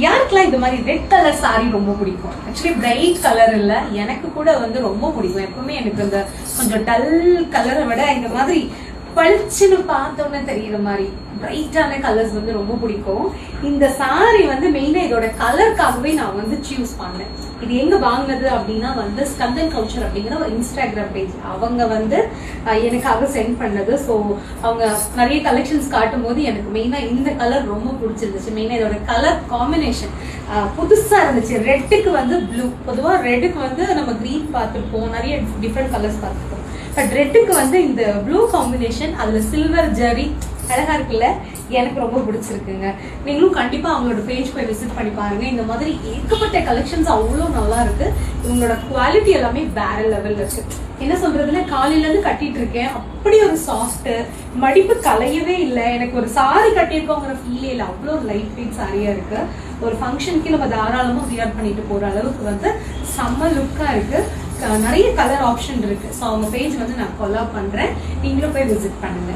யாருக்கெல்லாம் இந்த மாதிரி ரெட் கலர் சாரி ரொம்ப பிடிக்கும்? ஆக்சுவலி பிரைட் கலர் இல்ல. எனக்கு கூட வந்து ரொம்ப பிடிக்கும். எப்பவுமே எனக்கு இந்த கொஞ்சம் டல் கலரை விட இந்த மாதிரி பளிச்சுன்னு பார்த்தோன்னே தெரியற மாதிரி. பிரைட்டான கலர்ஸ் வந்து ரொம்ப பிடிக்கும். இந்த சாரி வந்து மெயினா இதோட கலருக்காகவே நான் வந்து சூஸ் பண்ணேன். இது எங்க வாங்கினது அப்படின்னா வந்து ஸ்கந்தன் கல்ச்சர் அப்படிங்கிற ஒரு இன்ஸ்டாகிராம் பேஜ் அவங்க வந்து எனக்காக சென்ட் பண்ணது. ஸோ அவங்க நிறைய கலெக்ஷன்ஸ் காட்டும் போது எனக்கு மெயினா இந்த கலர் ரொம்ப பிடிச்சிருந்துச்சு. மெயினா இதோட கலர் காம்பினேஷன் புதுசா இருந்துச்சு. ரெட்டுக்கு வந்து ப்ளூ பொதுவாக ரெட்டுக்கு வந்து நம்ம க்ரீன் பார்த்துருப்போம். நிறைய டிஃப்ரெண்ட் கலர்ஸ் பார்த்துருப்போம். ரெட்டுக்கு வந்து இந்த ப்ளூ காம்பினேஷன் அதில் சில்வர் ஜரி அழகா இருக்குல்ல? எனக்கு ரொம்ப பிடிச்சிருக்குங்க. நீங்களும் கண்டிப்பாக அவங்களோட பேஜ் போய் விசிட் பண்ணி பாருங்க. இந்த மாதிரி ஏகப்பட்ட கலெக்ஷன்ஸ் அவ்வளோ நல்லா இருக்கு. இவங்களோட குவாலிட்டி எல்லாமே வேற லெவலில் இருக்கு. என்ன சொல்றதுன்னா காலையிலேருந்து கட்டிட்டு இருக்கேன். அப்படி ஒரு சாஃப்ட் மடிப்பு கலையவே இல்லை. எனக்கு ஒரு சாரி கட்டியிருக்கோங்கிற ஃபீலே இல்லை. அவ்வளோ லைட் வெயிட் சாரியா இருக்கு. ஒரு ஃபங்க்ஷனுக்கு நம்ம தாராளமாக வியர் பண்ணிட்டு போற அளவுக்கு வந்து செம்ம லுக்கா இருக்கு. நிறைய கலர் ஆப்ஷன் இருக்கு. ஸோ அவங்க பேஜ் வந்து நான் ஃபாலோ பண்றேன். நீங்களும் போய் விசிட் பண்ணுங்க.